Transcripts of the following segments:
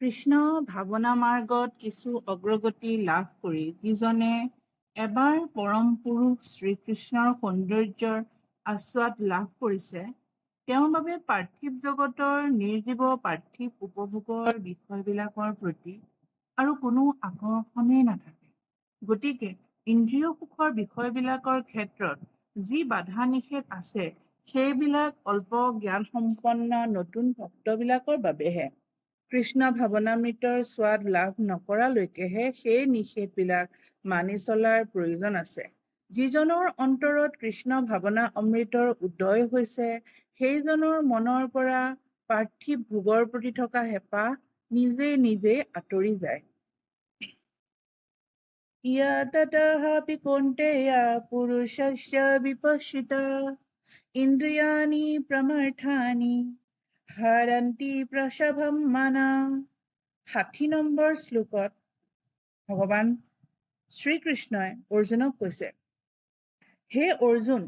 কৃষ্ণ ভাৱনা মাৰ্গত কিছু অগ্ৰগতি লাভ কৰি যিজনে এবাৰ পৰম পুৰুষ শ্ৰীকৃষ্ণৰ সৌন্দৰ্যৰ আস্বাদ লাভ কৰিছে তেওঁৰ বাবে পাৰ্থিৱ জগতৰ নিৰ্জীৱ পাৰ্থিৱ উপভোগৰ বিষয়বিলাকৰ প্ৰতি আৰু কোনো আকৰ্ষণেই নাথাকে। গতিকে ইন্দ্ৰিয় সুখৰ বিষয়বিলাকৰ ক্ষেত্ৰত যি বাধা নিষেধ আছে সেইবিলাক অল্প জ্ঞানসম্পন্ন নতুন ভক্তবিলাকৰ বাবেহে। কৃষ্ণ ভাৱনামৃতৰ স্বাদ লাভ নকৰালৈকেহে সেই নিষেধবিলাক মানি চলাৰ প্ৰয়োজন আছে। যিজনৰ অন্তৰত কৃষ্ণ ভাৱনা অমৃতৰ উদয় হৈছে সেইজনৰ মনৰ পৰা পাৰ্থিৱ ভোগৰ প্ৰতি থকা হেঁপাহ নিজে নিজেই আঁতৰি যায়। বিপশ্চিত ইন্দ্ৰিয়াণি প্ৰমথানি হৰন্তি প্ৰসভম মানা। ষাঠি নম্বৰ শ্লোকত ভগৱান শ্ৰীকৃষ্ণই অৰ্জুনক কৈছে হে অৰ্জুন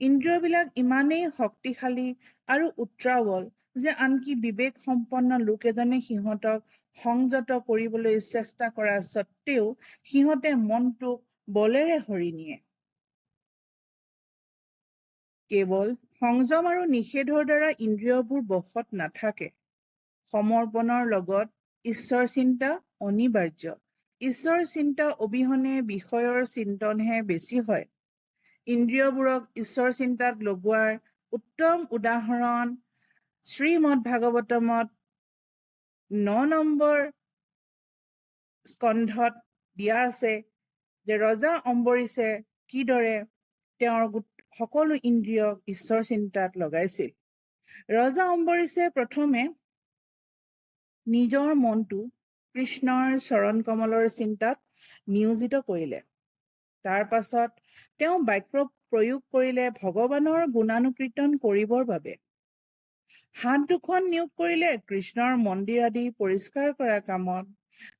ইন্দ্ৰিয়বিলাক ইমানেই শক্তিশালী আৰু উত্ৰাৱল যে আনকি বিবেক সম্পন্ন লোক এজনে সিহঁতক সংযত কৰিবলৈ চেষ্টা কৰা স্বত্বেও সিহঁতে মনটোক বলেৰে হৰি নিয়ে। কেৱল সংযম আৰু নিষেধৰ দ্বাৰা ইন্দ্ৰিয়বোৰ বশত নাথাকে। সমৰ্পণৰ লগত ঈশ্বৰ চিন্তা অনিবাৰ্য। ঈশ্বৰ চিন্তা অবিহনে বিষয়ৰ চিন্তনহে বেছি হয়। ইন্দ্ৰিয়বোৰক ঈশ্বৰ চিন্তাত লগোৱাৰ উত্তম উদাহৰণ শ্ৰীমদ ভাগৱতমত ন নম্বৰ স্কন্ধত দিয়া আছে যে ৰজা অম্বৰীছে কিদৰে তেওঁৰ সকলো ইন্দ্ৰিয়ক ঈশ্বৰ চিন্তাত লগাইছিল। ৰজা অম্বৰীছে প্ৰথমে নিজৰ মনটো কৃষ্ণৰ চৰণ কমলৰ চিন্তাত নিয়োজিত কৰিলে। তাৰ পাছত তেওঁ বাক্য প্ৰয়োগ কৰিলে ভগৱানৰ গুণানুকীৰ্তন কৰিবৰ বাবে। হাত দুখন নিয়োগ কৰিলে কৃষ্ণৰ মন্দিৰ আদি পৰিষ্কাৰ কৰা কামত।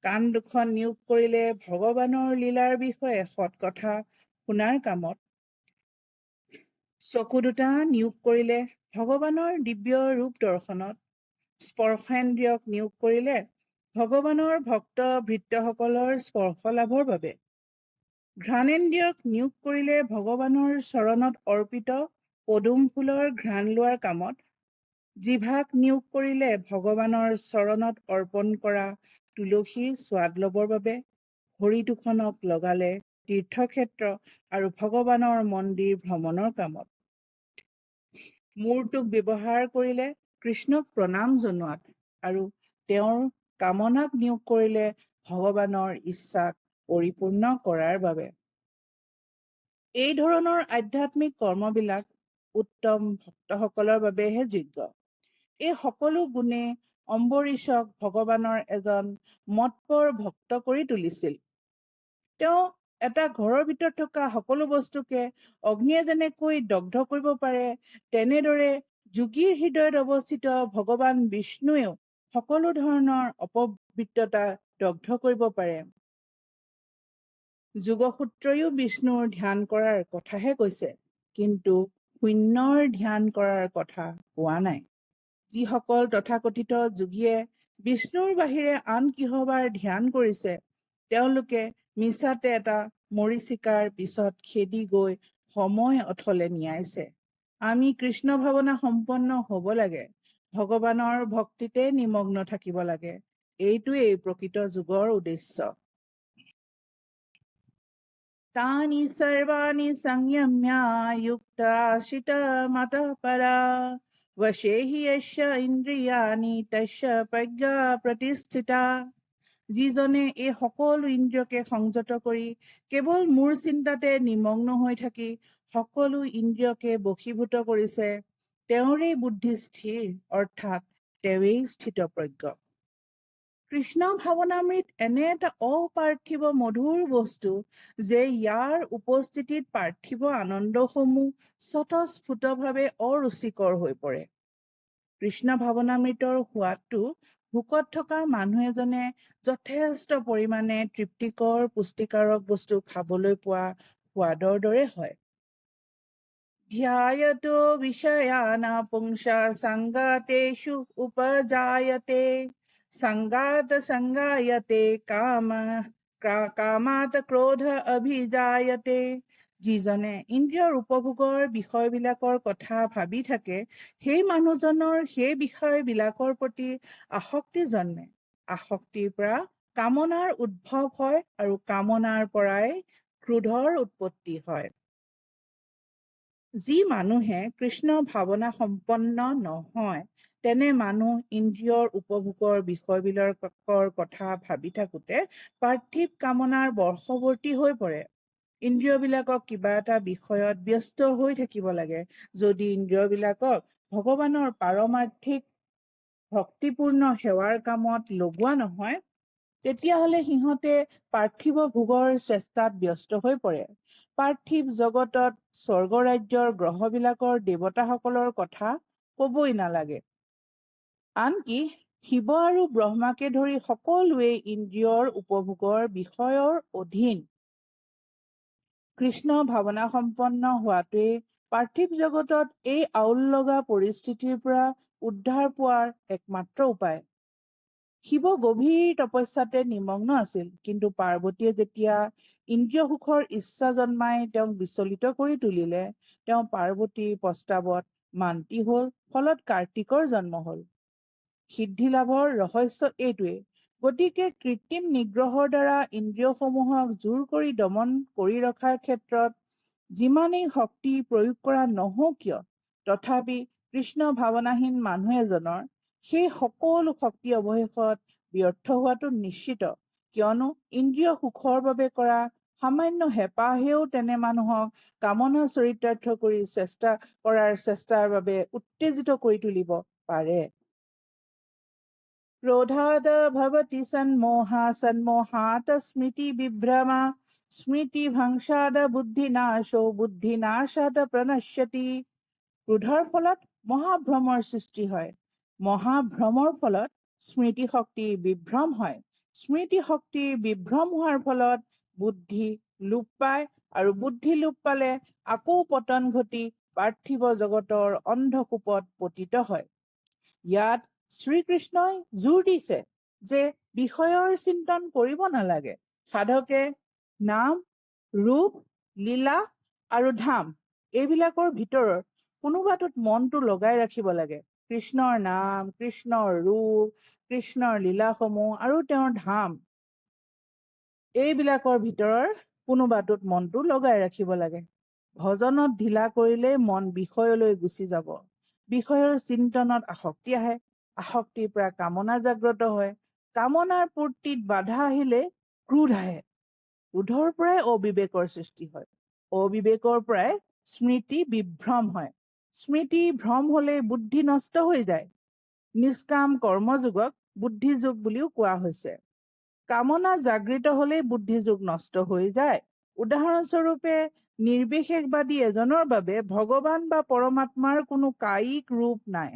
কাণ দুখন নিয়োগ কৰিলে ভগৱানৰ লীলাৰ বিষয়ে সৎ কথা শুনাৰ কামত। চকু দুটা নিয়োগ কৰিলে ভগৱানৰ দিব্য ৰূপ দৰ্শনত স্পৰ্শেন্দ্ৰিয়ক নিয়োগ কৰিলে ভগৱানৰ ভক্ত ভৃত্যসকলৰ স্পৰ্শ লাভৰ বাবে। ঘ্ৰাণেন্দ্ৰিয়ক নিয়োগ কৰিলে ভগৱানৰ চৰণত অৰ্পিত পদুম ফুলৰ ঘ্ৰাণ লোৱাৰ কামত জিভাক নিয়োগ কৰিলে ভগৱানৰ চৰণত অৰ্পণ কৰা তুলসী সোৱাদ লবৰ বাবে ভৰি দুখনক লগালে তীৰ্থক্ষেত্ৰ আৰু ভগৱানৰ মন্দিৰ ভ্ৰমণৰ কামত। মূৰটোক ব্যৱহাৰ কৰিলে কৃষ্ণক প্ৰণাম জনোৱাত আৰু তেওঁৰ কামনাক নিয়োগ কৰিলে ভগৱানৰ ইচ্ছাক পৰিপূৰ্ণ কৰাৰ বাবে। এই ধৰণৰ আধ্যাত্মিক কৰ্মবিলাক উত্তম ভক্তসকলৰ বাবেহে যোগ্য। এই সকলো গুণে অম্বৰীশক ভগৱানৰ এজন মৎপৰ ভক্ত কৰি তুলিছিল। তেওঁ এটা ঘৰৰ ভিতৰত থকা সকলো বস্তুকে অগ্নিয়ে যেনেকৈ দগ্ধ কৰিব পাৰে তেনেদৰে যোগীৰ হৃদয়ত অৱস্থিত ভগৱান বিষ্ণুৱেও সকলো ধৰণৰ অপবিত্ৰতা দগ্ধ কৰিব পাৰে। যোগসূত্ৰইও বিষ্ণুৰ ধ্যান কৰাৰ কথাহে কৈছে কিন্তু শূন্যৰ ধ্যান কৰাৰ কথা কোৱা নাই। যিসকল তথাকথিত যোগীয়ে বিষ্ণুৰ বাহিৰে আন কিহবাৰ ধ্যান কৰিছে তেওঁলোকে মিছাতে এটা মৰিচিকাৰ পিছত খেদি গৈ সময় অথলে নিয়াইছে আমি কৃষ্ণ ভাৱনা সম্পন্ন হব লাগে ভগৱানৰ ভক্তিতে নিমগ্ন থাকিব লাগে এইটোৱেই প্ৰকৃত যুগৰ উদ্দেশ্য তানি সৰ্বাণি সংযম্য যুক্ত আশ্ৰিত মাতঃ পৰা वशे हि यस्य ইন্দ্ৰিয়ানি তস্য প্ৰজ্ঞা প্ৰতিষ্ঠিতা যিজনে এই সকলো ইন্দ্ৰিয়কে সংযত কৰি কেৱল মোৰ চিন্তাতে নিমগ্ন হৈ থাকি সকলো ইন্দ্ৰিয়কে বশীভূত কৰিছে তেওঁৰে বুদ্ধি স্থিৰ অৰ্থাৎ তেওঁৱেই স্থিতপ্ৰজ্ঞ। কৃষ্ণ ভাৱনামৃত এনে এটা অপাৰ্থিৱ মধুৰ বস্তু যে ইয়াৰ উপস্থিতিত পাৰ্থিৱ আনন্দসমূহ স্বতঃস্ফূৰ্তভাৱে অৰুচিকৰ হৈ পৰে। কৃষ্ণ ভাৱনামৃতৰ সোৱাদটো ভোকত থকা মানুহ এজনে যথেষ্ট পৰিমাণে তৃপ্তিকৰ পুষ্টিকাৰক বস্তু খাবলৈ পোৱা সোৱাদৰ দৰে হয়। ধ্যায়ত বিষয়ানা পুংসা সংগাতে উপজায়তে সংগাত সংগায়তে কাম কামাত ক্ৰোধ অভিজায়তে। যিজনে ইন্দ্ৰিয়ৰ উপভোগৰ বিষয়বিলাকৰ কথা ভাবি থাকে সেই মানুহজনৰ সেই বিষয়বিলাকৰ প্ৰতি আসক্তি জন্মে। আসক্তিৰ পৰা কামনাৰ উদ্ভৱ হয় আৰু কামনাৰ পৰাই ক্ৰোধৰ উৎপত্তি হয়। যি মানুহে কৃষ্ণ ভাৱনা সম্পন্ন নহয় তেনে মানুহ ইন্দ্ৰিয়ৰ উপভোগৰ বিষয়বিলাকৰ কথা ভাবি থাকোতে পাৰ্থিৱ কামনাৰ বৰ্ষৱৰ্তী হৈ পৰে। ইন্দ্ৰিয়বিলাকক কিবা এটা বিষয়ত ব্যস্ত হৈ থাকিব লাগে। যদি ইন্দ্ৰিয়বিলাকক ভগৱানৰ পাৰমাৰ্থিক ভক্তিপূৰ্ণ সেৱাৰ কামত লগোৱা নহয় তেতিয়াহ'লে সিহঁতে পাৰ্থিৱ ভোগৰ চেষ্টাত ব্যস্ত হৈ পৰে। পাৰ্থিৱ জগতত স্বৰ্গ ৰাজ্যৰ গ্ৰহবিলাকৰ দেৱতাসকলৰ কথা ক'বই নালাগে। আনকি শিৱ আৰু ব্ৰহ্মাকে ধৰি সকলোৱে ইন্দ্ৰিয়ৰ উপভোগৰ বিষয়ৰ অধীন কৃষ্ণ ভাৱনা সম্পন্ন হোৱাটোৱে পাৰ্থিৱ জগতত এই আউল লগা পৰিস্থিতিৰ পৰা উদ্ধাৰ পোৱাৰ একমাত্ৰ উপায়। শিৱ গভীৰ তপস্যাতে নিমগ্ন আছিল কিন্তু পাৰ্বতীয়ে যেতিয়া ইন্দ্ৰিয় সুখৰ ইচ্ছা জন্মাই তেওঁক বিচলিত কৰি তুলিলে তেওঁ পাৰ্বতীৰ প্ৰস্তাৱত মান্তি হল ফলত কাৰ্তিকৰ জন্ম হল। সিদ্ধি লাভৰ ৰহস্য এইটোৱে গতিকে কৃত্ৰিম নিগ্ৰহৰ দ্বাৰা ইন্দ্ৰিয়সমূহক জোৰ কৰি দমন কৰি ৰখাৰ ক্ষেত্ৰত যিমানেই শক্তি প্ৰয়োগ কৰা নহওক কিয় তথাপি কৃষ্ণ ভাৱনাহীন মানুহ এজনৰ সেই সকলো শক্তি অৱশেষত ব্যৰ্থ হোৱাটো নিশ্চিত কিয়নো ইন্দ্ৰিয় সুখৰ বাবে কৰা সামান্য হেঁপাহেও তেনে মানুহক কামনা চৰিতাৰ্থ কৰি চেষ্টা কৰাৰ চেষ্টাৰ বাবে উত্তেজিত কৰি তুলিব পাৰে। ক্ৰোধাদ ভৱতি সন্মোহা সন্মোহাত স্মৃতি বিভ্ৰমা স্মৃতি ভংসাদ বুদ্ধিনাশো বুদ্ধিনাশাদ প্ৰণশ্যতি ক্ৰোধৰ ফলত মহাভ্ৰমৰ সৃষ্টি হয়। মহাভ্ৰমৰ ফলত স্মৃতি শক্তি বিভ্ৰম হয়। স্মৃতি শক্তিৰ বিভ্ৰম হোৱাৰ ফলত বুদ্ধি লোপ পায় আৰু বুদ্ধি লোপ পালে আকৌ পতন ঘটি পাৰ্থিৱ জগতৰ অন্ধকূপত পতিত হয়। ইয়াত শ্ৰীকৃষ্ণই জোৰ দিছে যে বিষয়ৰ চিন্তন কৰিব নালাগে। সাধকে নাম ৰূপ লীলা আৰু ধাম এইবিলাকৰ ভিতৰত কোনোবাটোত মনটো লগাই ৰাখিব লাগে। কৃষ্ণৰ নাম কৃষ্ণৰ ৰূপ কৃষ্ণৰ লীলাসমূহ আৰু তেওঁৰ ধাম এইবিলাকৰ ভিতৰৰ কোনোবাটোত মনটো লগাই ৰাখিব লাগে। ভজনত ঢিলা কৰিলেই মন বিষয়লৈ গুচি যাব। বিষয়ৰ চিন্তনত আসক্তি আহে। আসক্তিৰ পৰা কামনা জাগ্ৰত হয়। কামনাৰ পূৰ্তিত বাধা আহিলে ক্ৰোধ আহে। ক্ৰোধৰ পৰাই অবিবেকৰ সৃষ্টি হয়। অবিবেকৰ পৰাই স্মৃতি বিভ্ৰম হয়। স্মৃতি ভ্ৰম হলে বুদ্ধি নষ্ট হৈ যায়। নিষ্কাম কৰ্মযোগক বুদ্ধিযোগ বুলিও কোৱা হৈছে। কামনা জাগৃত হলেই বুদ্ধিযোগ নষ্ট হৈ যায়। উদাহৰণস্বৰূপে নিৰ্বিশেষবাদী এজনৰ বাবে ভগৱান বা পৰমাত্মাৰ কোনো কায়িক ৰূপ নাই।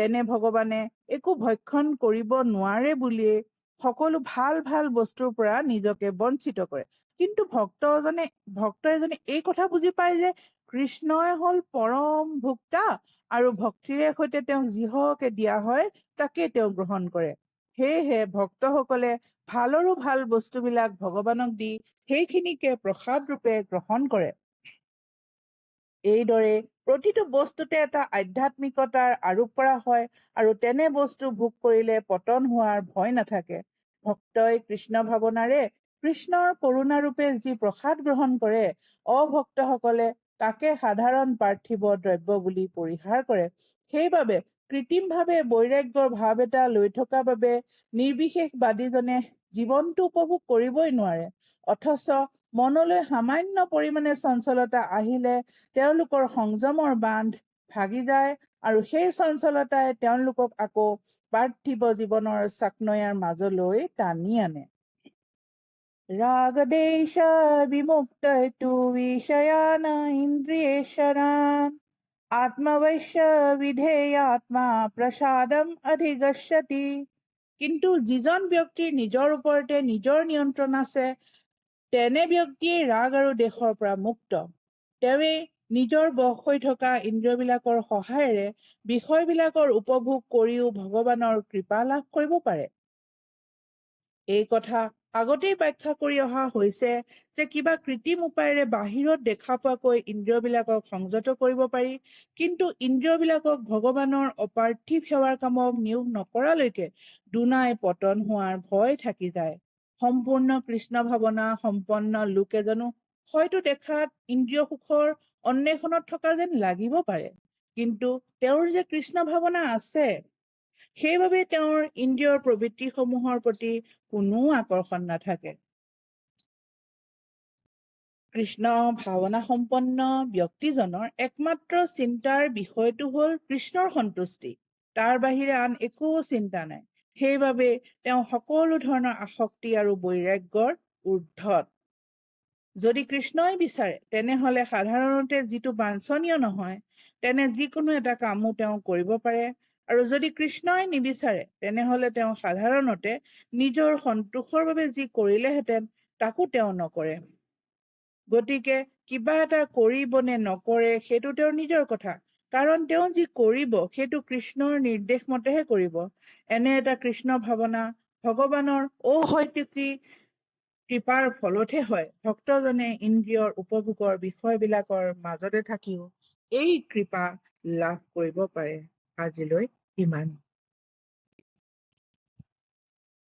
তেনে ভগৱানে একো ভক্ষণ কৰিব নোৱাৰে বুলিয়ে সকলো ভাল ভাল বস্তুৰ পৰা নিজকে বঞ্চিত কৰে। কিন্তু ভক্ত এজনে ভক্ত এজনে এই কথা বুজি পায় যে কৃষ্ণই হল পৰম ভোক্তা আৰু ভক্তিৰে সৈতে তেওঁক যিহকে দিয়া হয় তাকে তেওঁ গ্ৰহণ কৰে। সেয়েহে ভক্তসকলে ভালৰো ভাল বস্তুবিলাক ভগৱানক দি সেইখিনিকে প্ৰসাদ ৰূপে গ্ৰহণ কৰে। এইদৰে প্ৰতিটো বস্তুতে এটা আধ্যাত্মিকতাৰ আৰোপ কৰা হয় আৰু তেনে বস্তু ভোগ কৰিলে পতন হোৱাৰ ভয় নাথাকে। ভক্তই কৃষ্ণ ভাৱনাৰে কৃষ্ণৰ কৰোণাৰূপে যি প্ৰসাদ গ্ৰহণ কৰে অভক্তসকলে তাকে সাধাৰণ পাৰ্থিৱ দ্ৰব্য বুলি পৰিহাৰ কৰে। সেইবাবে কৃত্ৰিমভাৱে বৈৰাগ্যৰ ভাৱ এটা লৈ থকা বাবে নিৰ্বিশেষবাদীজনে জীৱনটো উপভোগ কৰিবই নোৱাৰে। অথচ মনলৈ সামান্য পৰিমাণে চঞ্চলতা আহিলে তেওঁলোকৰ সংযমৰ বান্ধ ভাগি যায় আৰু সেই চঞ্চলতাই তেওঁলোকক আকৌ পাৰ্থিৱ জীৱনৰ চাকনৈয়াৰ মাজলৈ টানি আনে। ৰাগদেশ বিমুক্ত তু বিষয়ান ইন্দ্ৰিয়েশ্বৰান আত্মবৈশ্য বিধেয়াত্মা প্ৰসাদম অধিগচ্ছতি কিন্তু যিজন ব্যক্তিৰ নিজৰ ওপৰতে নিজৰ নিয়ন্ত্ৰণ আছে তেনে ব্যক্তিয়ে ৰাগ আৰু দেশৰ পৰা মুক্ত। তেওঁৱেই নিজৰ বশ হৈ থকা ইন্দ্ৰিয়বিলাকৰ সহায়েৰে বিষয়বিলাকৰ উপভোগ কৰিও ভগৱানৰ কৃপা লাভ কৰিব পাৰে। এই কথা আগতেই ব্যাখ্যা কৰি অহা হৈছে যে কিবা কৃত্ৰিম উপায়েৰে বাহিৰত দেখা পোৱাকৈ ইন্দ্ৰিয়বিলাকক সংযত কৰিব পাৰি কিন্তু ইন্দ্ৰিয়বিলাকক ভগৱানৰ অপাৰ্থিৱ সেৱাৰ কামক নিয়োগ নকৰালৈকে দুনাই পতন হোৱাৰ ভয় থাকি যায়। সম্পূৰ্ণ কৃষ্ণ ভাৱনা সম্পন্ন লোক এজনো হয়তো দেখাত ইন্দ্ৰিয় সুখৰ অন্বেষণত থকা যেন লাগিব পাৰে। কিন্তু তেওঁৰ যে কৃষ্ণ ভাৱনা আছে সেইবাবে তেওঁৰ ইন্দ্ৰিয়ৰ প্ৰবৃত্তিসমূহৰ প্ৰতি কোনো আকৰ্ষণ নাথাকে। কৃষ্ণ ভাৱনা সম্পন্ন ব্যক্তিজনৰ একমাত্ৰ চিন্তাৰ বিষয়টো হ'ল কৃষ্ণৰ সন্তুষ্টি। তাৰ বাহিৰে আন একো চিন্তা নাই। সেইবাবে তেওঁ সকলো ধৰণৰ আসক্তি আৰু বৈৰাগ্যৰ ঊৰ্ধত যদি কৃষ্ণই বিচাৰে তেনেহলে সাধাৰণতে যিটো বাঞ্ছনীয় নহয় তেনে যিকোনো এটা কামো তেওঁ কৰিব পাৰে। আৰু যদি কৃষ্ণই নিবিচাৰে তেনেহলে তেওঁ সাধাৰণতে নিজৰ সন্তোষৰ বাবে যি কৰিলেহেঁতেন তাকো তেওঁ নকৰে। গতিকে কিবা এটা কৰিব নে নকৰে সেইটো তেওঁৰ নিজৰ কথা। কাৰণ তেওঁ যি কৰিব সেইটো কৃষ্ণৰ নিৰ্দেশ মতেহে কৰিব। এনে এটা কৃষ্ণ ভাৱনা ভগৱানৰ অহৈতুকী কৃপাৰ ফলতহে হয়। ভক্তজনে ইন্দ্ৰিয়ৰ উপভোগৰ বিষয়বিলাকৰ মাজতে থাকিও এই কৃপা লাভ কৰিব পাৰে। আজিলৈ ইমান।